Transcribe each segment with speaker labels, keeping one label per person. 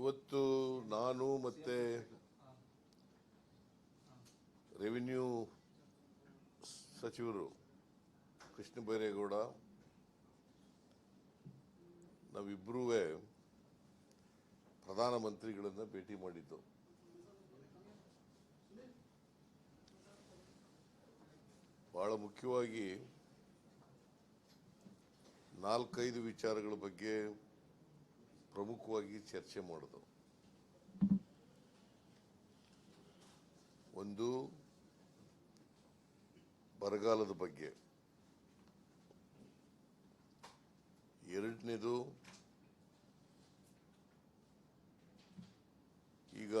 Speaker 1: ಇವತ್ತು ನಾನು ಮತ್ತೆ ರೆವಿನ್ಯೂ ಸಚಿವರು ಕೃಷ್ಣ ಬೈರೇಗೌಡ ನಾವಿಬ್ಬರೂ ಪ್ರಧಾನಮಂತ್ರಿಗಳನ್ನು ಭೇಟಿ ಮಾಡಿದ್ದು. ಬಹಳ ಮುಖ್ಯವಾಗಿ ನಾಲ್ಕೈದು ವಿಚಾರಗಳ ಬಗ್ಗೆ ಪ್ರಮುಖವಾಗಿ ಚರ್ಚೆ ಮಾಡೋದು. ಒಂದು, ಬರಗಾಲದ ಬಗ್ಗೆ. ಎರಡನೇದು, ಈಗ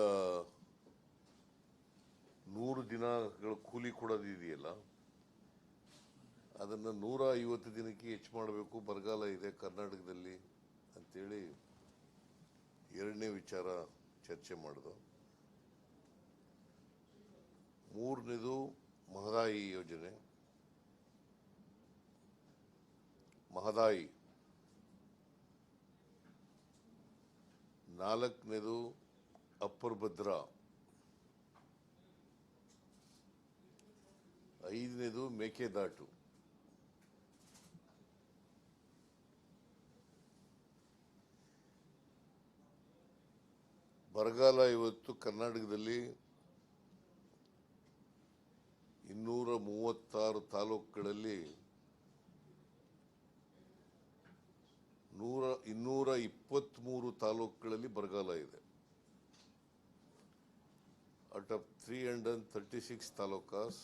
Speaker 1: ನೂರು ದಿನಗಳ ಕೂಲಿ ಕೊಡೋದಿದೆಯಲ್ಲ ಅದನ್ನು ನೂರ ಐವತ್ತು ದಿನಕ್ಕೆ ಹೆಚ್ಚು ಮಾಡಬೇಕು. ಬರಗಾಲ ಇದೆ ಕರ್ನಾಟಕದಲ್ಲಿ ಅಂತೇಳಿ ಎರಡನೇ ವಿಚಾರ ಚರ್ಚೆ ಮಾಡಿದು. ಮೂರನೇದು ಮಹದಾಯಿ ಯೋಜನೆ. ಮಹದಾಯಿ. ನಾಲ್ಕನೇದು ಅಪ್ಪರ್ ಭದ್ರಾ ಐದನೇದು ಮೇಕೆದಾಟು. ಬರಗಾಲ ಇವತ್ತು ಕರ್ನಾಟಕದಲ್ಲಿ ಇನ್ನೂರ ಮೂವತ್ತಾರು ತಾಲೂಕುಗಳಲ್ಲಿ ನೂರ, ಇನ್ನೂರ ಇಪ್ಪತ್ತ್ಮೂರು ತಾಲೂಕುಗಳಲ್ಲಿ ಬರಗಾಲ ಇದೆ. Out of three hundred thirty six talukas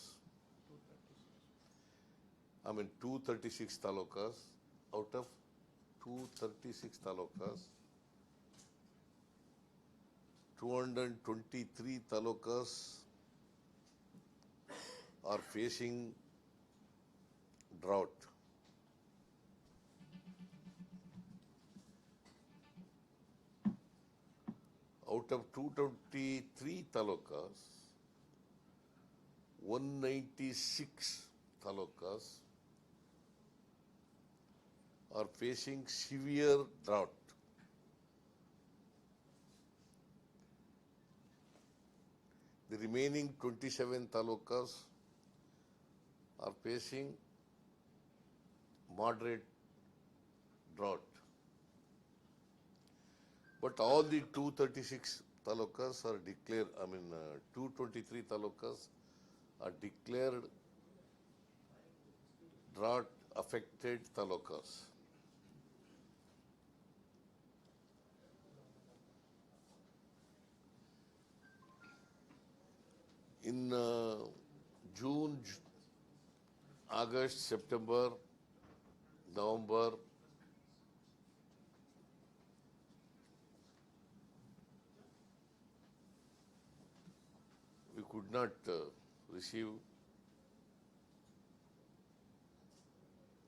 Speaker 1: I mean two thirty six talukas out of two thirty six talukas 223 talukas are facing drought. Out of 223 talukas, 196 talukas are facing severe drought. The remaining 27 talukas are facing moderate drought. But all the 236 talukas are declared, I mean, uh, 223 talukas are declared drought affected talukas. In uh, June, August, September, November, we could not uh, receive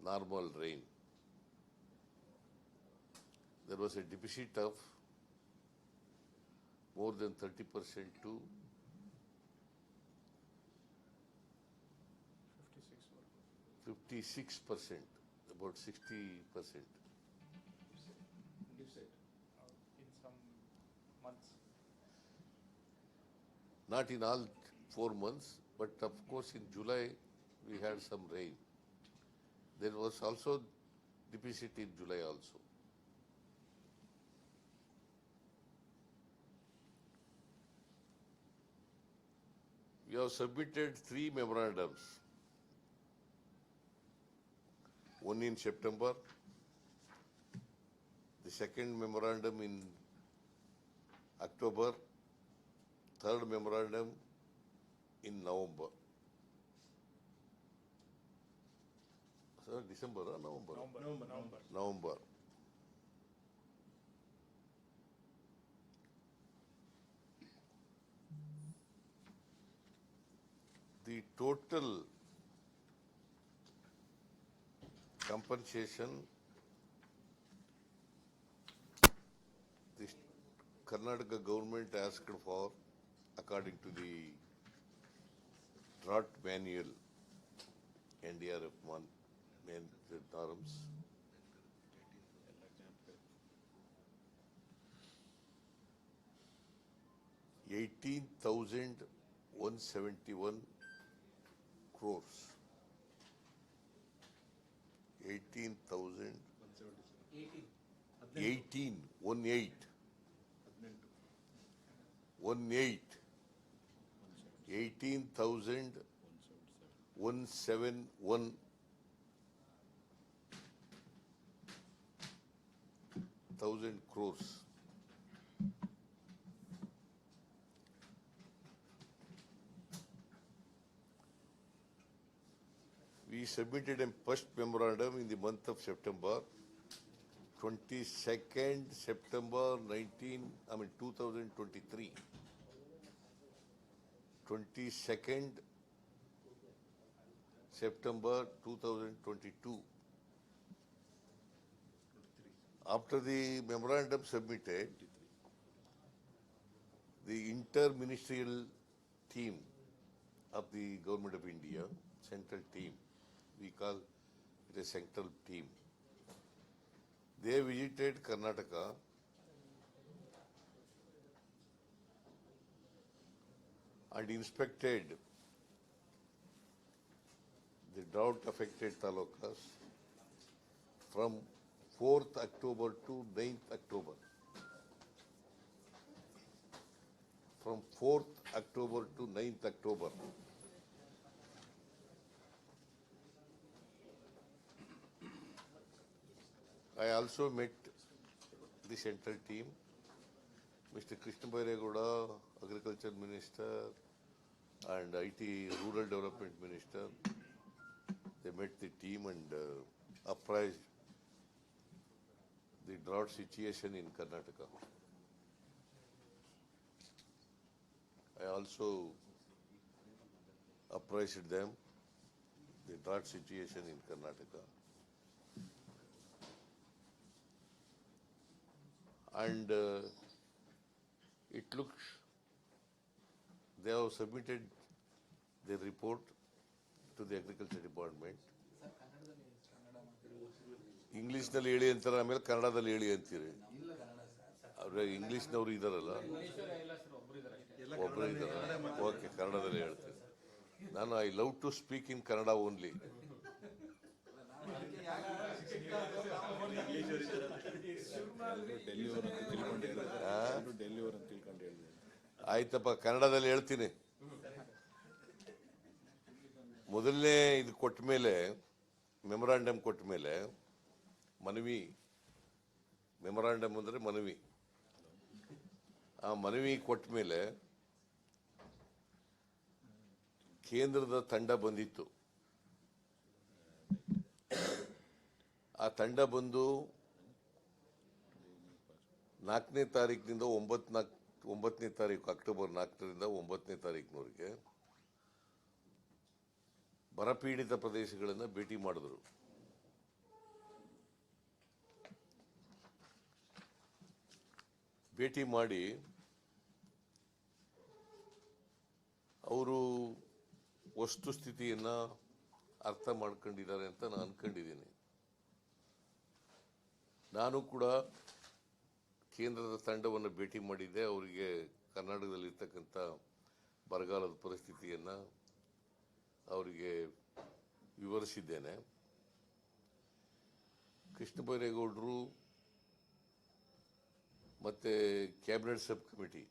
Speaker 1: normal rain. There was a deficit of more than 30% to 56 percent, about 60 percent.
Speaker 2: deficit uh, in some months.
Speaker 1: Not in all four months, but of course in July we had some rain. There was also deficit in July also. We have submitted three memorandums. One in September, the second memorandum in October, third memorandum in November. Sir, December or November?
Speaker 2: November, November.
Speaker 1: November. The total compensation the Karnataka government asked for according to the drought manual, NDRF one, the norms. eighteen thousand one seventy-one crores. Eighteen thousand eighteen one eight one eight eighteen thousand one seven one thousand crores We submitted a first memorandum in the month of September, twenty-second September nineteen, I mean two thousand twenty-three. Twenty-second September two thousand twenty-two. After the memorandum submitted, the interministerial team of the government of India, central team, we call it a central team. They visited Karnataka and inspected the drought affected talukas from 4th October to 9th October. From 4th October to 9th October. I also met the central team, Mr. Krishna Bairegowda, Agriculture Minister, and IT Rural Development Minister. They met the team and uh, apprised the drought situation in Karnataka. I also apprised them the drought situation in Karnataka. And uh, it looks, they have submitted their report to the agriculture department. ಇಂಗ್ಲೀಷ್ನಲ್ಲಿ ಹೇಳಿ ಅಂತಾರೆ ಆಮೇಲೆ ಕನ್ನಡದಲ್ಲಿ ಹೇಳಿ ಅಂತೀರಿ. ಅವ್ರೆ ಇಂಗ್ಲೀಷ್ನವ್ರು ಇದಾರಲ್ಲ. ಒಬ್ರು ಇದ್ದಾರೆ ಓಕೆ ಕನ್ನಡದಲ್ಲಿ ಹೇಳ್ತೀನಿ. ನಾನು I love to speak in Kannada only ಆಯ್ತಪ್ಪ, ಕನ್ನಡದಲ್ಲಿ ಹೇಳ್ತೀನಿ. ಮೊದಲನೇ ಇದು ಕೊಟ್ಟ ಮೇಲೆ ಮೆಮೊರಾಂಡಮ್ ಕೊಟ್ಟ ಮೇಲೆ, ಮನವಿ ಮೆಮೊರಾಂಡಮ್ ಅಂದರೆ ಮನವಿ. ಆ ಮನವಿ ಕೊಟ್ಟ ಮೇಲೆ ಕೇಂದ್ರದ ತಂಡ ಬಂದಿತ್ತು. ಆ ತಂಡ ಬಂದು ನಾಲ್ಕನೇ ತಾರೀಕಿನಿಂದ ಒಂಬತ್ತು ನಾಲ್ಕು ಒಂಬತ್ತನೇ ತಾರೀಕು, ಅಕ್ಟೋಬರ್ ನಾಲ್ಕರಿಂದ ಒಂಬತ್ತನೇ ತಾರೀಕಿನವರೆಗೆ ಬರಪೀಡಿತ ಪ್ರದೇಶಗಳನ್ನು ಭೇಟಿ ಮಾಡಿದ್ರು. ಭೇಟಿ ಮಾಡಿ ಅವರು ವಸ್ತುಸ್ಥಿತಿಯನ್ನು ಅರ್ಥ ಮಾಡ್ಕೊಂಡಿದ್ದಾರೆ ಅಂತ ನಾನು ಅನ್ಕೊಂಡಿದ್ದೀನಿ ನಾನು ಕೂಡ ಕೇಂದ್ರದ ತಂಡವನ್ನು ಭೇಟಿ ಮಾಡಿದ್ದೆ ಅವರಿಗೆ ಕರ್ನಾಟಕದಲ್ಲಿರ್ತಕ್ಕಂಥ ಬರಗಾಲದ ಪರಿಸ್ಥಿತಿಯನ್ನು ಅವರಿಗೆ ವಿವರಿಸಿದ್ದೇನೆ. ಕೃಷ್ಣ ಬೈರೇಗೌಡರು ಮತ್ತು ಕ್ಯಾಬಿನೆಟ್ ಸಬ್ ಕಮಿಟಿ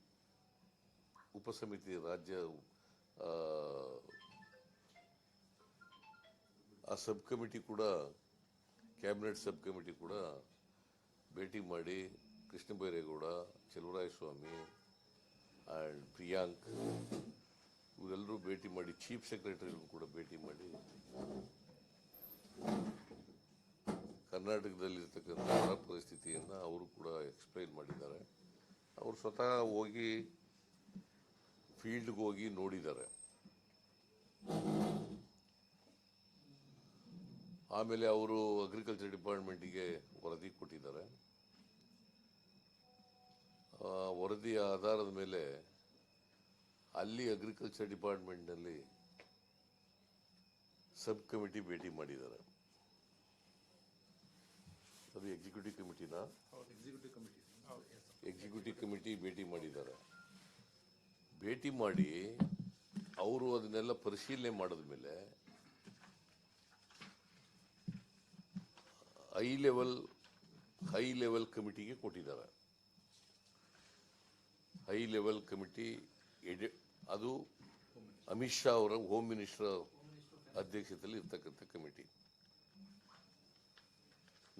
Speaker 1: ಉಪಸಮಿತಿ ರಾಜ್ಯ ಆ, ಆ ಸಬ್ ಕಮಿಟಿ ಕೂಡ ಕ್ಯಾಬಿನೆಟ್ ಸಬ್ ಕಮಿಟಿ ಕೂಡ ಭೇಟಿ ಮಾಡಿ ಕೃಷ್ಣ ಬೈರೇಗೌಡ ಸ್ವಾಮಿ ಆ್ಯಂಡ್ ಪ್ರಿಯಾಂಕ್ ಇವರೆಲ್ಲರೂ ಭೇಟಿ ಮಾಡಿ, ಚೀಫ್ ಸೆಕ್ರೆಟರಿಗೂ ಕೂಡ ಭೇಟಿ ಮಾಡಿ, ಕರ್ನಾಟಕದಲ್ಲಿರ್ತಕ್ಕಂಥ ಪರಿಸ್ಥಿತಿಯನ್ನು ಅವರು ಕೂಡ ಎಕ್ಸ್ಪ್ಲೈನ್ ಮಾಡಿದ್ದಾರೆ. ಅವರು ಸ್ವತಃ ಹೋಗಿ ಫೀಲ್ಡ್ಗೆ ಹೋಗಿ ನೋಡಿದ್ದಾರೆ. ಆಮೇಲೆ ಅವರು ಅಗ್ರಿಕಲ್ಚರ್ ಡಿಪಾರ್ಟ್ಮೆಂಟಿಗೆ ವರದಿ ಕೊಟ್ಟಿದ್ದಾರೆ. ವರದಿಯ ಆಧಾರದ ಮೇಲೆ ಅಲ್ಲಿ ಅಗ್ರಿಕಲ್ಚರ್ ಡಿಪಾರ್ಟ್ಮೆಂಟ್ನಲ್ಲಿ ಸಬ್ ಕಮಿಟಿ ಭೇಟಿ ಮಾಡಿದ್ದಾರೆ. ಅದು ಎಕ್ಸಿಕ್ಯೂಟಿವ್ ಕಮಿಟಿನ
Speaker 3: ಎಕ್ಸಿಕ್ಯೂಟಿವ್ ಕಮಿಟಿ
Speaker 1: ಭೇಟಿ ಮಾಡಿದ್ದಾರೆ. ಭೇಟಿ ಮಾಡಿ ಅವರು ಅದನ್ನೆಲ್ಲ ಪರಿಶೀಲನೆ ಮಾಡಿದ ಮೇಲೆ ಹೈ ಲೆವೆಲ್ ಹೈ ಲೆವೆಲ್ ಕಮಿಟಿಗೆ ಕೊಟ್ಟಿದ್ದಾರೆ. ಹೈ ಲೆವೆಲ್ ಕಮಿಟಿ ಎಡೆ, ಅದು ಅಮಿತ್ ಶಾ ಅವರ ಹೋಮ್ ಮಿನಿಸ್ಟರ್ ಅಧ್ಯಕ್ಷತೆಯಲ್ಲಿ ಇರ್ತಕ್ಕಂಥ ಕಮಿಟಿ.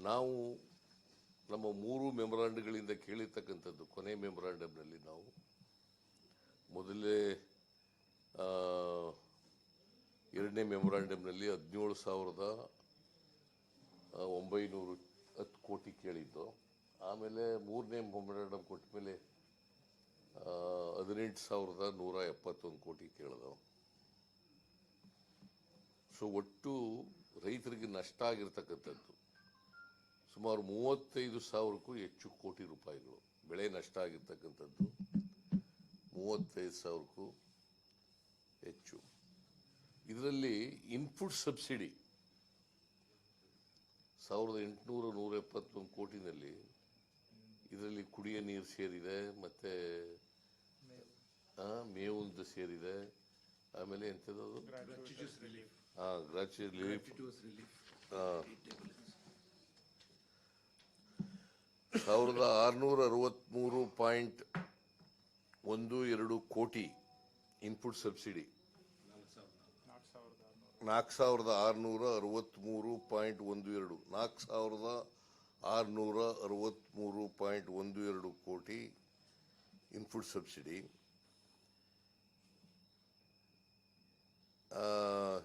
Speaker 1: ನಾವು ನಮ್ಮ ಮೂರು ಮೆಮೊರಾಂಡಗಳಿಂದ ಕೇಳಿರ್ತಕ್ಕಂಥದ್ದು, ಕೊನೆ ಮೆಮೊರಾಂಡಮ್ನಲ್ಲಿ ನಾವು. ಮೊದಲೇ ಎರಡನೇ ಮೆಮೊರಾಂಡಮ್ನಲ್ಲಿ ಹದಿನೇಳು ಸಾವಿರದ ಒಂಬೈನೂರು ಹತ್ತು ಕೋಟಿ ಕೇಳಿದ್ದು. ಆಮೇಲೆ ಮೂರನೇ ಮೆಮೊರಾಂಡಮ್ ಕೊಟ್ಟ ಮೇಲೆ ಹದಿನೆಂಟು ಸಾವಿರದ ನೂರ ಎಪ್ಪತ್ತೊಂದು ಕೋಟಿ ಕೇಳಿದವು. ಸೊ ಒಟ್ಟು ರೈತರಿಗೆ ನಷ್ಟ ಆಗಿರ್ತಕ್ಕಂಥದ್ದು ಸುಮಾರು ಮೂವತ್ತೈದು ಸಾವಿರಕ್ಕೂ ಹೆಚ್ಚು ಕೋಟಿ ರೂಪಾಯಿಗಳು. ಬೆಳೆ ನಷ್ಟ ಆಗಿರ್ತಕ್ಕಂಥದ್ದು ಮೂವತ್ತೈದು ಸಾವಿರಕ್ಕೂ ಹೆಚ್ಚು. ಇದರಲ್ಲಿ ಇನ್ಪುಟ್ ಸಬ್ಸಿಡಿ ಸಾವಿರದ ಎಂಟುನೂರ ನೂರ ಎಪ್ಪತ್ತೊಂದು ಕೋಟಿನಲ್ಲಿ ಇದರಲ್ಲಿ ಕುಡಿಯ ನೀರು ಸೇರಿದೆ ಮತ್ತೆ ಮೇವುಂದು ಸೇರಿದೆ. ಆಮೇಲೆ ಎಂಥದ್ದು. ಹಾ ಗ್ರಾಚ್ಯುಯಲ್ ರಿಲೀಫ್ ಸಾವಿರದ ಆರುನೂರ ಅರವತ್ತ್ಮೂರು ಪಾಯಿಂಟ್ ಒಂದು ಎರಡು ಕೋಟಿ ಇನ್ಪುಟ್ ಸಬ್ಸಿಡಿ
Speaker 2: ನಾಲ್ಕು ಸಾವಿರದ ಆರುನೂರು
Speaker 1: ನಾಲ್ಕು ಸಾವಿರದ ಆರುನೂರ ಅರವತ್ತ್ಮೂರು ಪಾಯಿಂಟ್ ಒಂದು ಎರಡು. ನಾಲ್ಕು ಸಾವಿರದ ಆರುನೂರ ಅರವತ್ತ್ಮೂರು ಪಾಯಿಂಟ್ ಒಂದು ಎರಡು ಕೋಟಿ ಇನ್ಪುಟ್ ಸಬ್ಸಿಡಿ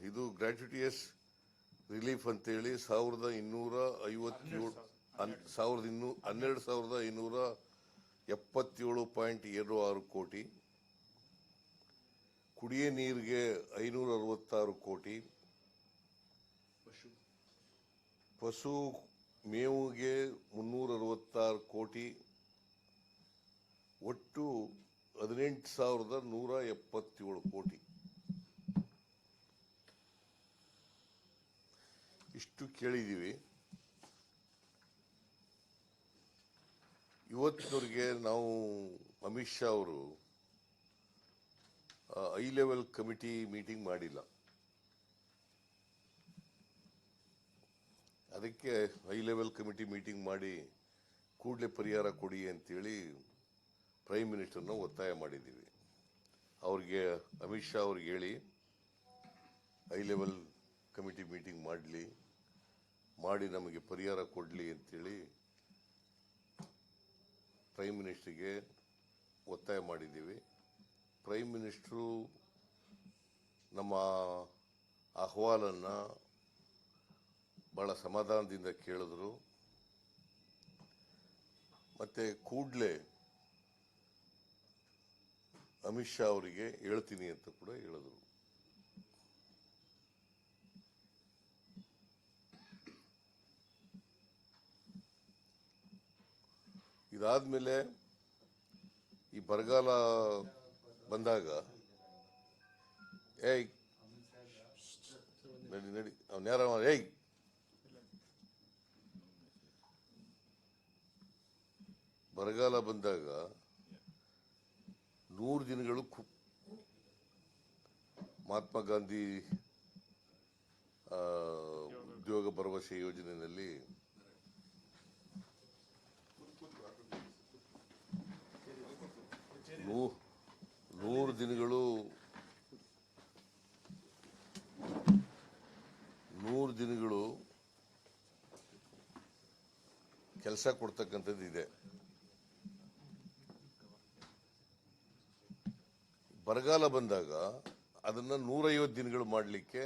Speaker 1: ಇದು ಗ್ರ್ಯಾಚುಟಿಯಸ್ ರಿಲೀಫ್ ಅಂತೇಳಿ ಸಾವಿರದ ಇನ್ನೂರ ಐವತ್ತೇಳು ಸಾವಿರದ ಇನ್ನೂ ಹನ್ನೆರಡು ಸಾವಿರದ ಐನೂರ ಎಪ್ಪತ್ತೇಳು ಪಾಯಿಂಟ್ ಎರಡು ಆರು ಕೋಟಿ. ಕುಡಿಯ ನೀರಿಗೆ ಐನೂರ ಅರವತ್ತಾರು ಕೋಟಿ ಪಶು ಮೇವಿಗೆ ಮುನ್ನೂರ ಅರವತ್ತಾರು ಕೋಟಿ, ಒಟ್ಟು ಹದಿನೆಂಟು ಸಾವಿರದ ನೂರ ಎಪ್ಪತ್ತೇಳು ಕೋಟಿ. ಇಷ್ಟು ಕೇಳಿದ್ದೀವಿ ಇವತ್ತಿನವರಿಗೆ ನಾವು ಅಮಿತ್ ಶಾ ಅವರು ಐ ಲೆವೆಲ್ ಕಮಿಟಿ ಮೀಟಿಂಗ್ ಮಾಡಿಲ್ಲ. ಅದಕ್ಕೆ ಹೈ ಲೆವೆಲ್ ಕಮಿಟಿ ಮೀಟಿಂಗ್ ಮಾಡಿ ಕೂಡಲೇ ಪರಿಹಾರ ಕೊಡಿ ಅಂತೇಳಿ ಪ್ರೈಮ್ ಮಿನಿಸ್ಟರ್ನ ಒತ್ತಾಯ ಮಾಡಿದ್ದೀವಿ. ಅವ್ರಿಗೆ ಅಮಿತ್ ಶಾ ಅವ್ರಿಗೆ ಹೇಳಿ ಹೈ ಲೆವೆಲ್ ಕಮಿಟಿ ಮೀಟಿಂಗ್ ಮಾಡಲಿ, ಮಾಡಿ ನಮಗೆ ಪರಿಹಾರ ಕೊಡಲಿ ಅಂತೇಳಿ ಪ್ರೈಮ್ ಮಿನಿಸ್ಟ್ರಿಗೆ ಒತ್ತಾಯ ಮಾಡಿದ್ದೀವಿ. ಪ್ರೈಮ್ ಮಿನಿಸ್ಟ್ರು ನಮ್ಮ ಅಹವಾಲನ್ನು ಭಾಳ ಸಮಾಧಾನದಿಂದ ಕೇಳಿದ್ರು. ಮತ್ತೆ ಕೂಡಲೇ ಅಮಿತ್ ಶಾ ಅವರಿಗೆ ಹೇಳ್ತೀನಿ ಅಂತ ಕೂಡ ಹೇಳಿದ್ರು. ಇದಾದ್ಮೇಲೆ ಈ ಬರಗಾಲ ಬಂದಾಗ, ಏಯ್, ನಡಿ ನಡಿ, ಅವ್ನ ಯಾರ ಏಯ್ ಬರಗಾಲ ಬಂದಾಗ ನೂರು ದಿನಗಳು ಮಹಾತ್ಮ ಗಾಂಧಿ ಉದ್ಯೋಗ ಭರವಸೆ ಯೋಜನೆಯಲ್ಲಿ ನೂರು ದಿನಗಳು ನೂರು ದಿನಗಳು ಕೆಲಸ ಕೊಡ್ತಕ್ಕಂಥದ್ದು ಇದೆ ಬರಗಾಲ ಬಂದಾಗ ಅದನ್ನ ನೂರೈವತ್ತು ದಿನಗಳು ಮಾಡಲಿಕ್ಕೆ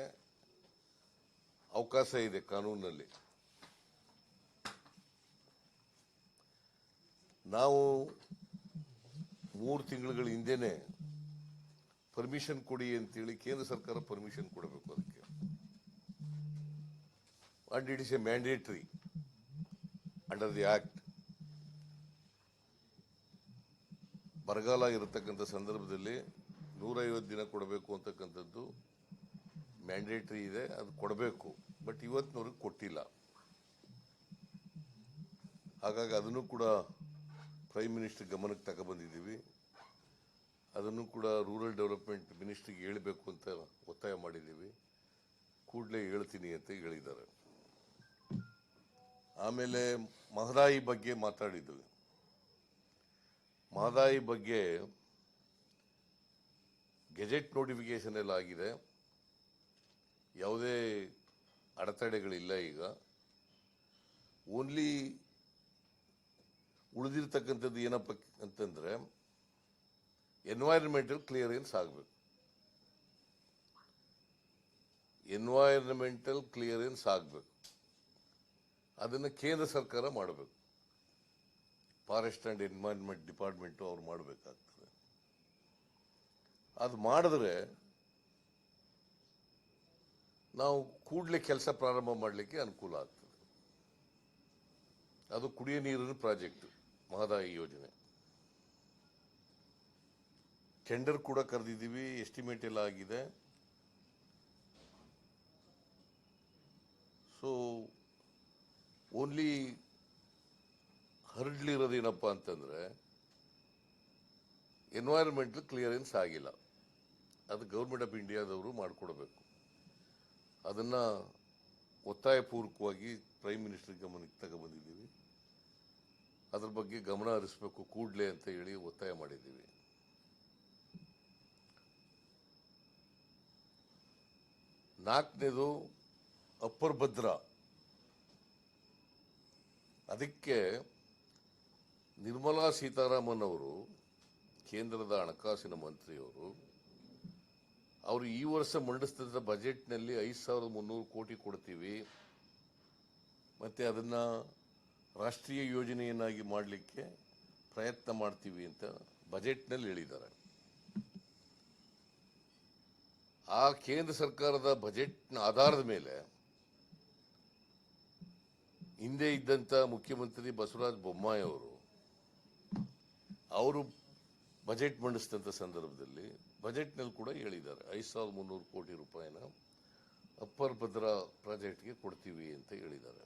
Speaker 1: ಅವಕಾಶ ಇದೆ ಕಾನೂನಿನಲ್ಲಿ. ನಾವು ಮೂರು ತಿಂಗಳ ಹಿಂದೆನೆ ಪರ್ಮಿಷನ್ ಕೊಡಿ ಅಂತೇಳಿ ಕೇಂದ್ರ ಸರ್ಕಾರ ಪರ್ಮಿಷನ್ ಕೊಡಬೇಕು ಅದಕ್ಕೆ. And it is a mandatory under the act ಬರಗಾಲ ಇರತಕ್ಕಂಥ ಸಂದರ್ಭದಲ್ಲಿ ನೂರೈವತ್ತು ದಿನ ಕೊಡಬೇಕು ಅಂತಕ್ಕಂಥದ್ದು ಮ್ಯಾಂಡೇಟರಿ ಇದೆ, ಅದು ಕೊಡಬೇಕು. ಬಟ್ ಇವತ್ತಿನವ್ರಿಗೆ ಕೊಟ್ಟಿಲ್ಲ. ಹಾಗಾಗಿ ಅದನ್ನು ಕೂಡ ಪ್ರೈಮ್ ಮಿನಿಸ್ಟರ್ ಗಮನಕ್ಕೆ ತಗೊಬಂದಿದ್ದೀವಿ. ಅದನ್ನು ಕೂಡ ರೂರಲ್ ಡೆವಲಪ್ಮೆಂಟ್ ಮಿನಿಸ್ಟ್ರಿಗೆ ಹೇಳಬೇಕು ಅಂತ ಒತ್ತಾಯ ಮಾಡಿದ್ದೀವಿ. ಕೂಡಲೇ ಹೇಳ್ತೀನಿ ಅಂತ ಹೇಳಿದ್ದಾರೆ. ಆಮೇಲೆ ಮಹದಾಯಿ ಬಗ್ಗೆ ಮಾತಾಡಿದ್ವಿ. ಮಹದಾಯಿ ಬಗ್ಗೆ ಗೆಜೆಟ್ ನೋಟಿಫಿಕೇಶನ್ ಎಲ್ಲ ಆಗಿದೆ ಯಾವುದೇ ಅಡೆತಡೆಗಳಿಲ್ಲ ಈಗ. ಓನ್ಲಿ ಉಳಿದಿರ್ತಕ್ಕಂಥದ್ದು ಏನಪ್ಪ ಅಂತಂದರೆ ಎನ್ವೈರನ್ಮೆಂಟಲ್ ಕ್ಲಿಯರೆನ್ಸ್ ಆಗಬೇಕು. ಎನ್ವೈರನ್ಮೆಂಟಲ್ ಕ್ಲಿಯರೆನ್ಸ್ ಆಗಬೇಕು. ಅದನ್ನು ಕೇಂದ್ರ ಸರ್ಕಾರ ಮಾಡಬೇಕು. ಫಾರೆಸ್ಟ್ ಆ್ಯಂಡ್ ಎನ್ವೈರನ್ಮೆಂಟ್ ಡಿಪಾರ್ಟ್ಮೆಂಟು ಅವ್ರು ಮಾಡಬೇಕಾಗ್ತದೆ. ಅದು ಮಾಡಿದ್ರೆ ನಾವು ಕೂಡಲೇ ಕೆಲಸ ಪ್ರಾರಂಭ ಮಾಡಲಿಕ್ಕೆ ಅನುಕೂಲ ಆಗ್ತದೆ. ಅದು ಕುಡಿಯ ನೀರಿನ ಪ್ರಾಜೆಕ್ಟ್, ಮಹದಾಯಿ ಯೋಜನೆ. ಟೆಂಡರ್ ಕೂಡ ಕರೆದಿದ್ದೀವಿ ಎಸ್ಟಿಮೇಟ್ ಎಲ್ಲ ಆಗಿದೆ. ಸೊ ಓನ್ಲಿ ಹರಡ್ಲಿರೋದೇನಪ್ಪ ಅಂತಂದರೆ ಎನ್ವೈರ್ಮೆಂಟ್ ಕ್ಲಿಯರೆನ್ಸ್ ಆಗಿಲ್ಲ. ಅದು ಗೌರ್ಮೆಂಟ್ ಆಫ್ ಇಂಡಿಯಾದವರು ಮಾಡಿಕೊಡ್ಬೇಕು. ಅದನ್ನು ಒತ್ತಾಯಪೂರ್ವಕವಾಗಿ ಪ್ರೈಮ್ ಮಿನಿಸ್ಟರ್ ಗಮನಕ್ಕೆ ತಗೊಬಂದಿದ್ದೀವಿ. ಅದ್ರ ಬಗ್ಗೆ ಗಮನ ಹರಿಸಬೇಕು ಕೂಡಲೇ ಅಂತ ಹೇಳಿ ಒತ್ತಾಯ ಮಾಡಿದ್ದೀವಿ. ನಾಲ್ಕನೇದು ಅಪ್ಪರ್ ಭದ್ರ. ಅದಕ್ಕೆ ನಿರ್ಮಲಾ ಸೀತಾರಾಮನ್ ಅವರು, ಕೇಂದ್ರದ ಹಣಕಾಸಿನ ಮಂತ್ರಿಯವರು ಅವರು ಈ ವರ್ಷ ಮಂಡಿಸ್ತಿದ್ದ ಬಜೆಟ್ನಲ್ಲಿ ಐದು ಸಾವಿರದ ಮುನ್ನೂರು ಕೋಟಿ ಕೊಡ್ತೀವಿ. ಮತ್ತು ಅದನ್ನು ರಾಷ್ಟ್ರೀಯ ಯೋಜನೆಯನ್ನಾಗಿ ಮಾಡಲಿಕ್ಕೆ ಪ್ರಯತ್ನ ಮಾಡ್ತೀವಿ ಅಂತ ಬಜೆಟ್ನಲ್ಲಿ ಹೇಳಿದ್ದಾರೆ. ಆ ಕೇಂದ್ರ ಸರ್ಕಾರದ ಬಜೆಟ್ನ ಆಧಾರದ ಮೇಲೆ ಹಿಂದೆ ಇದ್ದಂಥ ಮುಖ್ಯಮಂತ್ರಿ ಬಸವರಾಜ ಬೊಮ್ಮಾಯಿ ಅವರು ಅವರು ಬಜೆಟ್ ಮಂಡಿಸಿದಂಥ ಸಂದರ್ಭದಲ್ಲಿ ಬಜೆಟ್ನಲ್ಲಿ ಕೂಡ ಹೇಳಿದ್ದಾರೆ, ಐದು ಸಾವಿರದ ಮುನ್ನೂರು ಕೋಟಿ ರೂಪಾಯಿನ ಅಪ್ಪರ್ ಭದ್ರಾ ಪ್ರಾಜೆಕ್ಟ್ಗೆ ಕೊಡ್ತೀವಿ ಅಂತ ಹೇಳಿದ್ದಾರೆ.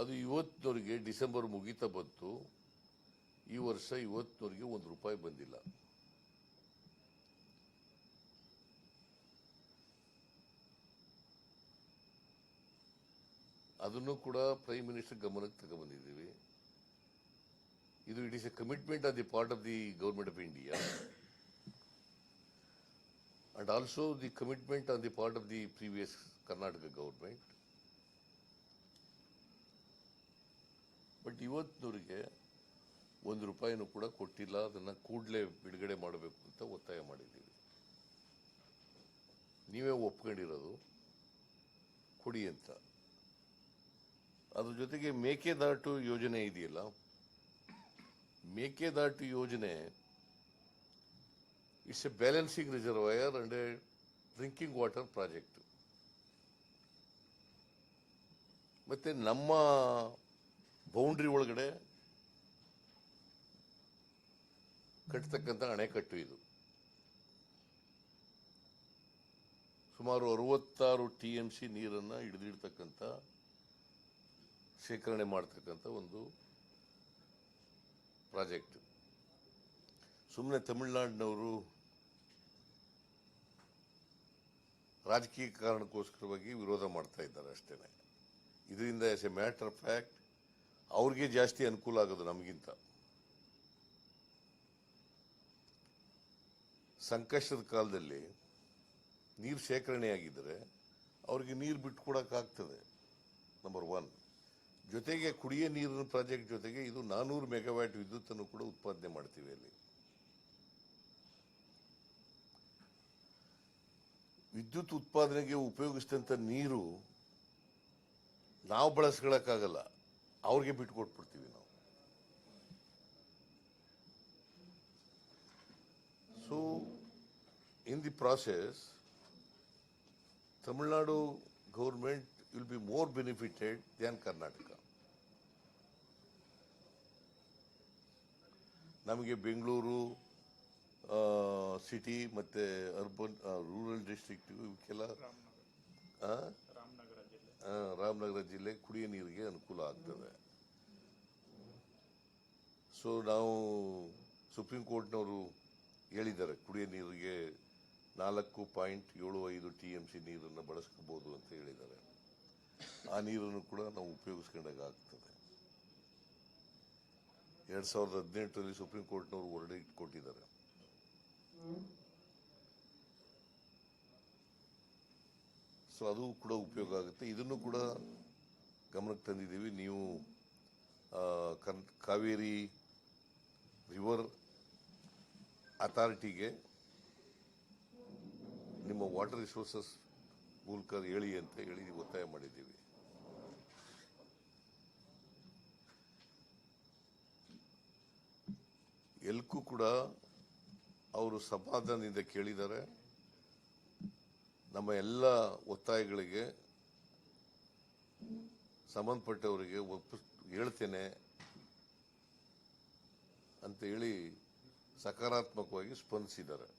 Speaker 1: ಅದು ಇವತ್ತಿನವರೆಗೆ ಡಿಸೆಂಬರ್ ಮುಗಿತಾ ಬಂತು, ಈ ವರ್ಷ ಇವತ್ತಿನವರೆಗೆ ಒಂದು ರೂಪಾಯಿ ಬಂದಿಲ್ಲ. ಅದನ್ನು ಕೂಡ ಪ್ರೈಮ್ ಮಿನಿಸ್ಟರ್ ಗಮನಕ್ಕೆ ತಗೊಂಡ್ಬಂದಿದ್ದೀವಿ ಇದು it is a commitment on the part of the government of India. And also the commitment on the part of the previous Karnataka government but ಇವತ್ತಿನವರಿಗೆ ಒಂದು ರೂಪಾಯಿನೂ ಕೂಡ ಕೊಟ್ಟಿಲ್ಲ. ಅದನ್ನು ಕೂಡಲೇ ಬಿಡುಗಡೆ ಮಾಡಬೇಕು ಅಂತ ಒತ್ತಾಯ ಮಾಡಿದ್ದೀವಿ. ನೀವೇ ಒಪ್ಕೊಂಡಿರೋದು. ಕೊಡಿ ಅಂತ. ಅದ್ರ ಜೊತೆಗೆ ಮೇಕೆದಾಟು ಯೋಜನೆ ಇದೆಯಲ್ಲ? ಮೇಕೆದಾಟು ಯೋಜನೆ it's a balancing reservoir and a drinking water project ಮತ್ತೆ ನಮ್ಮ ಬೌಂಡ್ರಿ ಒಳಗಡೆ ಕಟ್ಟತಕ್ಕಂಥ ಅಣೆಕಟ್ಟು ಇದು. ಸುಮಾರು ಅರವತ್ತಾರು ಟಿ ಎಂ ಸಿ ನೀರನ್ನು ಹಿಡಿದಿಡ್ತಕ್ಕಂಥ ಶೇಖರಣೆ ಮಾಡ್ತಕ್ಕಂಥ ಒಂದು ಪ್ರಾಜೆಕ್ಟ್. ಸುಮ್ಮನೆ ತಮಿಳುನಾಡಿನವರು ರಾಜಕೀಯ ಕಾರಣಕ್ಕೋಸ್ಕರವಾಗಿ ವಿರೋಧ ಮಾಡ್ತಾ ಇದ್ದಾರೆ ಅಷ್ಟೇ ಇದರಿಂದ ಎಸ್ ಎ ಮ್ಯಾಟರ್ ಫ್ಯಾಕ್ಟ್ ಅವ್ರಿಗೆ ಜಾಸ್ತಿ ಅನುಕೂಲ ಆಗೋದು ನಮಗಿಂತ. ಸಂಕಷ್ಟದ ಕಾಲದಲ್ಲಿ ನೀರು ಶೇಖರಣೆಯಾಗಿದ್ದರೆ ಅವ್ರಿಗೆ ನೀರು ಬಿಟ್ಕೊಡಕ್ಕಾಗ್ತದೆ ನಂಬರ್ ಒನ್ ಜೊತೆಗೆ ಕುಡಿಯ ನೀರಿನ ಪ್ರಾಜೆಕ್ಟ್ ಜೊತೆಗೆ ಇದು ನಾನೂರು ಮೆಗಾವ್ಯಾಟ್ ವಿದ್ಯುತ್ತನ್ನು ಕೂಡ ಉತ್ಪಾದನೆ ಮಾಡ್ತೀವಿ ಅಲ್ಲಿ. ವಿದ್ಯುತ್ ಉತ್ಪಾದನೆಗೆ ಉಪಯೋಗಿಸಿದಂಥ ನೀರು ನಾವು ಬಳಸ್ಕೊಳಕ್ಕಾಗಲ್ಲ ಅವ್ರಿಗೆ ಬಿಟ್ಕೊಟ್ಬಿಡ್ತೀವಿ ನಾವು. So in the process Tamil Nadu government will be more benefited than Karnataka ನಮಗೆ ಬೆಂಗಳೂರು ಸಿಟಿ ಮತ್ತೆ ಅರ್ಬನ್ ರೂರಲ್ ಡಿಸ್ಟ್ರಿಕ್ಟ್ ಇವಕ್ಕೆಲ್ಲ
Speaker 2: ರಾಮನಗರ ಜಿಲ್ಲೆ.
Speaker 1: ಕುಡಿಯ ನೀರಿಗೆ ಅನುಕೂಲ ಆಗ್ತದೆ. ಸೊ ನಾವು ಸುಪ್ರೀಂ ಕೋರ್ಟ್ನವರು ಹೇಳಿದ್ದಾರೆ ಕುಡಿಯ ನೀರಿಗೆ ನಾಲ್ಕು ಪಾಯಿಂಟ್ ಏಳು ಐದು ಟಿ ಎಂ ಸಿ ನೀರನ್ನು ಬಳಸ್ಕೋಬೋದು ಅಂತ ಹೇಳಿದ್ದಾರೆ. ಆ ನೀರನ್ನು ಕೂಡ ನಾವು ಉಪಯೋಗಿಸ್ಕೊಂಡಾಗ ಎರಡ್ ಸಾವಿರದ ಹದಿನೆಂಟರಲ್ಲಿ ಸುಪ್ರೀಂ ಕೋರ್ಟ್ನವರು ಹೊರಡಿ ಕೊಟ್ಟಿದ್ದಾರೆ. ಸೊ ಅದು ಕೂಡ ಉಪಯೋಗ ಆಗುತ್ತೆ. ಇದನ್ನು ಕೂಡ ಗಮನಕ್ಕೆ ತಂದಿದ್ದೀವಿ. ನೀವು ಕನ್- ಕಾವೇರಿ ರಿವರ್ ಅಥಾರಿಟಿಗೆ ನಿಮ್ಮ ವಾಟರ್ ರಿಸೋರ್ಸಸ್ ಮೂಲಕ ಹೇಳಿ ಅಂತ ಹೇಳಿ ಒತ್ತಾಯ ಮಾಡಿದ್ದೀವಿ. ಎಲ್ಕು ಕೂಡ ಅವರು ಸಮಾಧಾನದಿಂದ ಕೇಳಿದ್ದಾರೆ. ನಮ್ಮ ಎಲ್ಲ ಒತ್ತಾಯಗಳಿಗೆ ಸಂಬಂಧಪಟ್ಟವರಿಗೆ ಒಪ್ಪ ಹೇಳ್ತೇನೆ ಅಂತ ಹೇಳಿ ಸಕಾರಾತ್ಮಕವಾಗಿ ಸ್ಪಂದಿಸಿದ್ದಾರೆ.